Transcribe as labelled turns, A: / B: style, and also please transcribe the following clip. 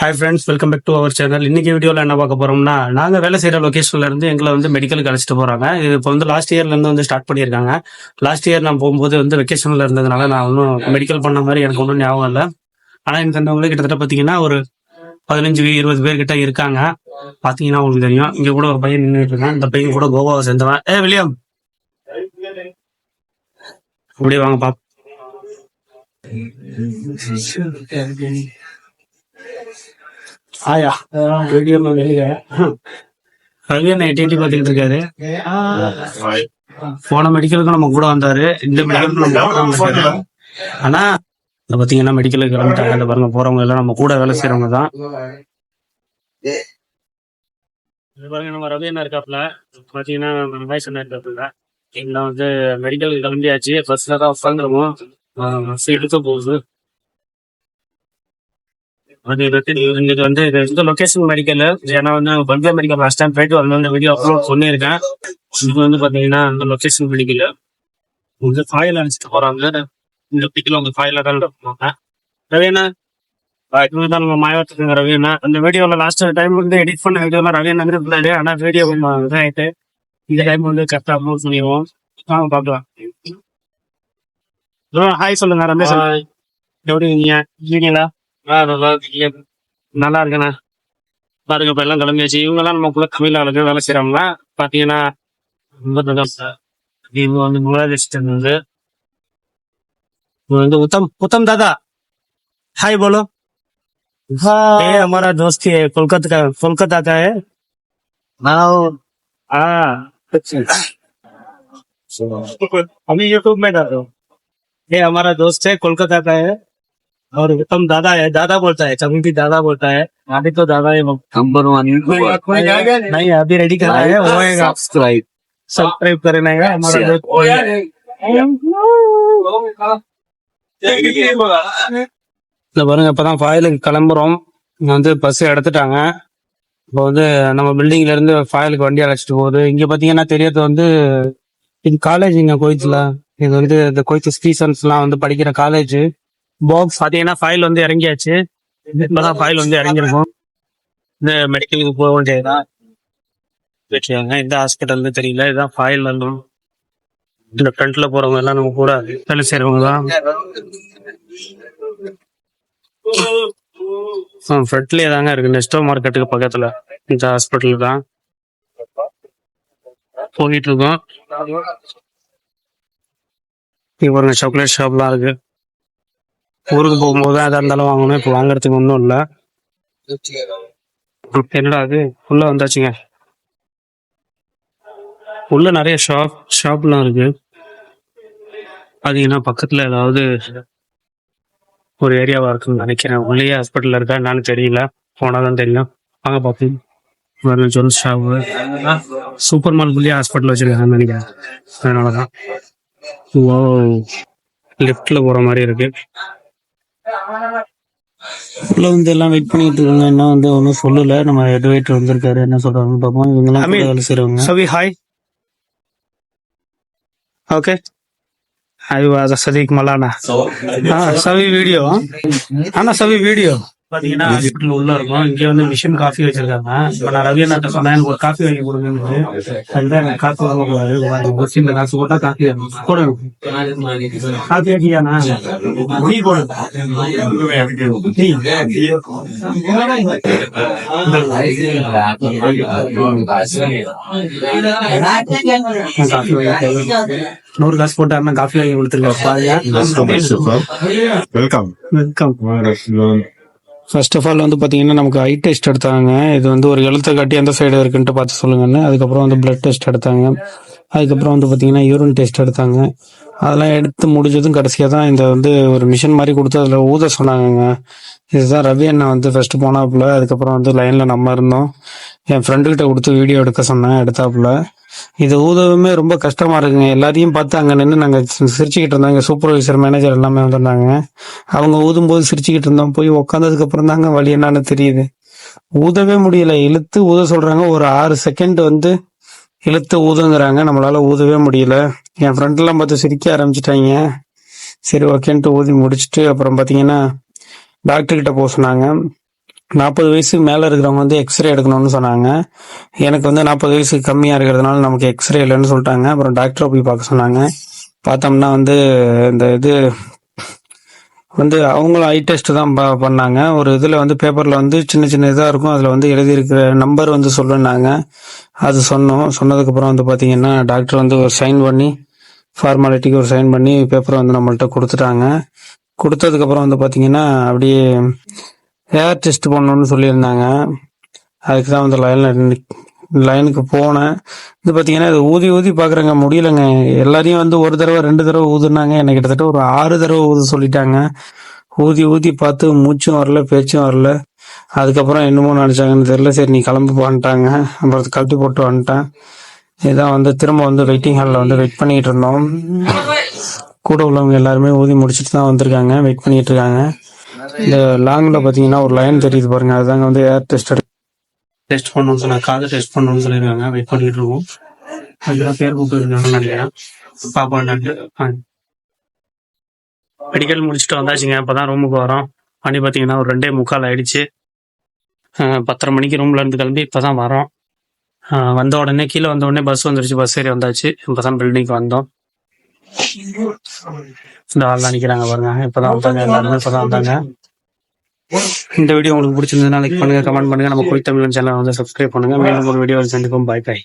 A: Hi friends welcome back to our channel இன்னைக்கு வீடியோவில் என்ன பார்க்க போறோம்னா நாங்கள் வேலை செய்கிற லொக்கேஷன்ல இருந்து எங்களை வந்து மெடிக்கலுக்கு அழைச்சிட்டு போகிறாங்க இது இப்போ வந்து லாஸ்ட் இயர்லேருந்து வந்து ஸ்டார்ட் பண்ணியிருக்காங்க. லாஸ்ட் இயர் நான் போகும்போது வந்து வெக்கேஷனில் இருந்ததுனால நான் ஒன்றும் மெடிக்கல் பண்ண மாதிரி எனக்கு ஒன்றும் ஞாபகம் இல்லை. ஆனால் எனக்கு தந்தவங்களே கிட்டத்தட்ட பார்த்தீங்கன்னா ஒரு பதினஞ்சு இருபது பேர்கிட்ட இருக்காங்க. பார்த்தீங்கன்னா உங்களுக்கு தெரியும். இங்கே கூட ஒரு பையன் நின்றுட்டு இருக்கேன். இந்த பையன் கூட கோவாவை சேர்ந்தவன். ஏ வில்லியம். அப்படியே வாங்க பாப் ஆயா வீடியோ ரவி எட்டி பாத்துக்கிட்டு இருக்காரு. போன மெடிக்கலுக்கு நம்ம கூட வந்தாரு. இந்த மெடிக்கலுக்கு நம்ம ஆனா இந்த பாத்தீங்கன்னா மெடிக்கலுக்கு கிளம்பிட்டாங்க? இந்த பாருங்க போறவங்க எல்லாம் நம்ம கூட வேலை செய்யறவங்க தான். இது பாருங்க நம்ம ரவி அண்ணா இருக்காப்ல பாத்தீங்கன்னா நம்ம வயசு என்ன இருக்காப்புல. இங்க வந்து மெடிக்கல் கிளம்பியாச்சு. பஸ்ல தான் உட்காந்துருவோம் எடுக்க போகுது. அது இது வந்து இந்த லொகேஷன் மெடிக்கல் ஏன்னா வந்து பல்கா மெடிக்கல் லாஸ்ட் டைம் போயிட்டு வந்து வீடியோ அப்லோட் பண்ணியிருக்கேன். இது வந்து பாத்தீங்கன்னா இந்த லொகேஷன் மெடிக்கல் உங்க ஃபாயில் அனுப்பிச்சிட்டு போறாங்க. இந்த பிக்கில் உங்க ஃபாயில தான் இருப்பாங்க ரவியண்ணா இதுதான் நம்ம மாயவத்துக்கு ரவியண்ணா அந்த வீடியோல லாஸ்ட் டைம் வந்து எடிட் பண்ண வீடியோல ரவியண்ணா இருந்தாரு ஆனா வீடியோ கொஞ்சம் இதாயிட்டு இந்த டைம் வந்து கரெக்டா அப்லோட் பண்ணிடுவோம். வாங்க பார்க்கலாம் ஹாய் சொல்லுங்க ரமேஷ். எப்படி இருக்கீங்க? இருக்கீங்களா? நல்லா இருக்கீங்க நல்லா இருக்கேண்ணா பாருங்க இப்ப எல்லாம் கிளம்பியாச்சு இவங்க எல்லாம் நமக்குள்ள தமிழ் ஆளுங்க வேலை செய்யறாங்களா பாத்தீங்கன்னா ரொம்ப நல்லா இவங்க வந்து முகலாஜ் வந்து इन्हों வந்து उत्तम उत्तम दादा हाय बोलो ये हमारा दोस्त है कोलकाता का कोलकाता का है हाँ अभी यूट्यूब में डाल रहा हूँ ये हमारा दोस्त है कोलकाता का है और उत्तम दादा है दादा बोलता है कभी भी दादा बोलता है अभी तो दादा है नंबर वन नहीं अभी रेडी कर रहा है होएगा
B: सब्सक्राइब
A: सब्सक्राइब करना है हमारा दोस्त இந்த பாருங்க இப்பதான் ஃபாயிலுக்கு கிளம்புறோம் இங்க வந்து பஸ் எடுத்துட்டாங்க இப்போ வந்து நம்ம பில்டிங்ல இருந்து ஃபாயிலுக்கு வண்டி அழைச்சிட்டு போகுது இங்க பாத்தீங்கன்னா தெரியறது வந்து இது காலேஜ் இங்க கோயத்துல இது வந்து இந்த கோயத்து ஸ்டீசன்ஸ் எல்லாம் வந்து படிக்கிற காலேஜ் பாக்ஸ் பாத்தீங்கன்னா ஃபைல் வந்து இறங்கியாச்சு. இப்பதான் ஃபைல் வந்து இறங்கிருக்கும் இந்த மெடிக்கலுக்கு போக வேண்டியதுதான். வச்சுக்காங்க இந்த ஹாஸ்பிட்டல்னு தெரியல. இதுதான் ஃபைல் வந்துடும் இந்த ஃப்ரண்ட்ல போறவங்க எல்லாம் நம்ம கூட வேலை செய்யறவங்க தான் ஃப்ரண்ட்லயே தாங்க இருக்கு. நெஸ்டோ மார்க்கெட்டுக்கு பக்கத்துல. இந்த ஹாஸ்பிட்டல் தான். போயிட்டு இருக்கோம். இங்க பாருங்க சாக்லேட் ஷாப்லாம் இருக்கு. ஊருக்கு போகும்போது தான் எதா இருந்தாலும் வாங்கணும். இப்போ வாங்குறதுக்கு ஒன்றும் இல்லை. என்னடா அது? உள்ள வந்தாச்சுங்க. உள்ள நிறைய ஷாப் ஷாப்லாம் இருக்கு. பாத்தீங்கன்னா பக்கத்துல ஏதாவது ஒரு ஏரியாவா இருக்குன்னு நினைக்கிறேன். உள்ளே ஹாஸ்பிட்டல் இருக்கா என்னன்னு தெரியல. போனாதான் தெரியும். வாங்க பார்ப்போம் வேற ஜுவல் ஷாப் சூப்பர் மால்குள்ளேயே ஹாஸ்பிட்டல் வச்சிருக்காங்கன்னு நினைக்கிறேன். அதனாலதான். ஓ போற மாதிரி இருக்கு. ஃபுல்லாக வந்து எல்லாம் வெயிட் பண்ணிட்டு இருக்காங்க. இன்னும் வந்து ஒன்றும் சொல்லல. நம்ம ஹெட் வெயிட் வந்திருக்காரு. என்ன சொல்றாங்கன்னு பார்ப்போம். இவங்கெல்லாம் கூட வேலை செய்கிறவங்க சவி ஹாய் ஓகே அது சதீக் மலானா சவி வீடியோ ஆனா சவி வீடியோ பாத்தீங்கன்னா ஹாஸ்பிட்டல் உள்ள இருக்கும். இங்க வந்து மிஷின் காஃபி வச்சிருக்காங்க. இப்ப நான் ரவி அண்ணாட்ட சொன்னேன் எனக்கு ஒரு காஃபி வாங்கி கொடுங்க அதுதான் எனக்கு காஃபி வாங்க கூடாது. மிஷின்ல காசு போட்டா காஃபி கூட காஃபி ஆக்கியாண்ணா டீ போடு டீ. காஃபி வாங்கி நூறு காசு போட்டாருன்னா காஃபி வாங்கி கொடுத்துருக்காரு பாருங்க.
B: Welcome
A: welcome first of all வந்து பார்த்தீங்கன்னா நமக்கு ஐ டெஸ்ட் எடுத்தாங்க. இது வந்து ஒரு எழுத்தை காட்டி எந்த சைடு இருக்குன்ட்டு பார்த்து சொல்லுங்கன்னு. அதுக்கப்புறம் வந்து பிளட் டெஸ்ட் எடுத்தாங்க. அதுக்கப்புறம் வந்து பார்த்தீங்கன்னா யூரின் டெஸ்ட் எடுத்தாங்க. அதெல்லாம் எடுத்து முடிஞ்சதும் கடைசியாக தான் இந்த வந்து ஒரு மிஷின் மாதிரி கொடுத்து அதில் ஊத சொன்னாங்கங்க. இதுதான் ரவி அண்ணா வந்து ஃபர்ஸ்ட் போனாப்புல. அதுக்கப்புறம் வந்து லைனில் நம்ம இருந்தோம். என் ஃப்ரெண்டுக்கிட்ட கொடுத்து வீடியோ எடுக்க சொன்னேன் எடுத்தாப்புல.
C: இது ஊதவுமே ரொம்ப கஷ்டமா இருக்குங்க. எல்லாரையும் பார்த்து அங்க நின்று நாங்க சிரிச்சுக்கிட்டு இருந்தோம். சூப்பர்வைசர் மேனேஜர் எல்லாமே வந்திருந்தாங்க. அவங்க ஊதும் போது சிரிச்சுக்கிட்டு இருந்தோம். போய் உட்காந்ததுக்கு அப்புறம் தாங்க வழி என்னன்னு தெரியுது. ஊதவே முடியல. இழுத்து ஊத சொல்றாங்க. ஒரு ஆறு செகண்ட் வந்து இழுத்து ஊதுங்கிறாங்க. நம்மளால ஊதவே முடியல. என் ஃப்ரெண்ட் எல்லாம் பார்த்து சிரிக்க ஆரம்பிச்சிட்டாங்க. சரி ஓகேன்ட்டு ஊதி முடிச்சுட்டு அப்புறம் பாத்தீங்கன்னா டாக்டர் கிட்ட போக சொன்னாங்க. நாற்பது வயசுக்கு மேலே இருக்கிறவங்க வந்து எக்ஸ்ரே எடுக்கணும்னு சொன்னாங்க. எனக்கு வந்து நாற்பது வயசு கம்மியாக இருக்கிறதுனால நமக்கு எக்ஸ்ரே இல்லைன்னு சொல்லிட்டாங்க. அப்புறம் டாக்டரை போய் பார்க்க சொன்னாங்க. பார்த்தோம்னா வந்து இந்த இது வந்து அவங்களும் ஐ டெஸ்ட் தான் ப- பண்ணாங்க. ஒரு இதில் வந்து பேப்பரில் வந்து சின்ன சின்ன இதாக இருக்கும். அதில் வந்து எழுதியிருக்கிற நம்பர் வந்து சொல்லுனாங்க அது சொன்னோம். சொன்னதுக்கப்புறம் வந்து பார்த்தீங்கன்னா டாக்டர் வந்து ஒரு சைன் பண்ணி ஃபார்மாலிட்டிக்கு ஒரு சைன் பண்ணி பேப்பரை வந்து நம்மள்கிட்ட கொடுத்துட்டாங்க. கொடுத்ததுக்கப்புறம் வந்து பார்த்தீங்கன்னா அப்படியே ஏர் டெஸ்ட் பண்ணணும்னு சொல்லியிருந்தாங்க. அதுக்கு தான் வந்து லைனில் லைனுக்கு போனேன். இது பார்த்தீங்கன்னா இது ஊதி ஊதி பார்க்குறேங்க முடியலங்க. எல்லாரையும் வந்து ஒரு தடவை ரெண்டு தடவை ஊதுனாங்க. எனக்கு கிட்டத்தட்ட ஒரு ஆறு தடவை ஊது சொல்லிட்டாங்க. ஊதி ஊதி பார்த்து மூச்சும் வரல பேச்சும் வரல. அதுக்கப்புறம் என்னமோ நினச்சாங்கன்னு தெரியல. சரி நீ கிளம்பி வந்துட்டாங்க அப்புறம் கழட்டி போட்டு வந்துட்டேன். இதான் வந்து திரும்ப வந்து வெயிட்டிங் ஹாலில் வந்து வெயிட் பண்ணிகிட்டு இருந்தோம். கூட உள்ளவங்க எல்லாருமே ஊதி முடிச்சுட்டு தான் வந்திருக்காங்க. வெயிட் பண்ணிகிட்டு இருக்காங்க. இந்த லாங்கில் பார்த்தீங்கன்னா ஒரு லைன் தெரியுது பாருங்க. அதுதாங்க வந்து ஏர் டெஸ்ட் டெஸ்ட் பண்ணணும்னு சொன்னாங்க காது டெஸ்ட் பண்ணணும்னு சொல்லியிருக்காங்க. வெயிட் பண்ணிட்டு இருக்கோம். அதுதான் பேர் கூப்பிட்டு நினைக்கிறேன். பாப்பா நன்றி மெடிக்கல் முடிச்சுட்டு வந்தாச்சுங்க. இப்போதான் ரூமுக்கு வரோம். மணி பார்த்தீங்கன்னா ஒரு ரெண்டே முக்கால் ஆயிடுச்சு. பத்தரை மணிக்கு ரூம்ல இருந்து கிளம்பி இப்பதான் வரோம். வந்த உடனே கீழே வந்த உடனே பஸ் வந்துருச்சு. பஸ் ஏறி வந்தாச்சு. இப்பதான் பில்டிங்க்கு வந்தோம். இந்த நினைக்கிறாங்க பாருங்க. இப்பதான் வந்தாங்க எல்லாருமே இப்பதான் வந்தாங்க. இந்த வீடியோ உங்களுக்கு பிடிச்சிருந்ததுன்னா லைக் பண்ணுங்க கமெண்ட் பண்ணுங்க. நம்ம குறித்த தமிழ் சேனல் வந்து சப்ஸ்கிரைப் பண்ணுங்க. மேலும் ஒரு வீடியோ சந்திக்கும் பாய் பாய்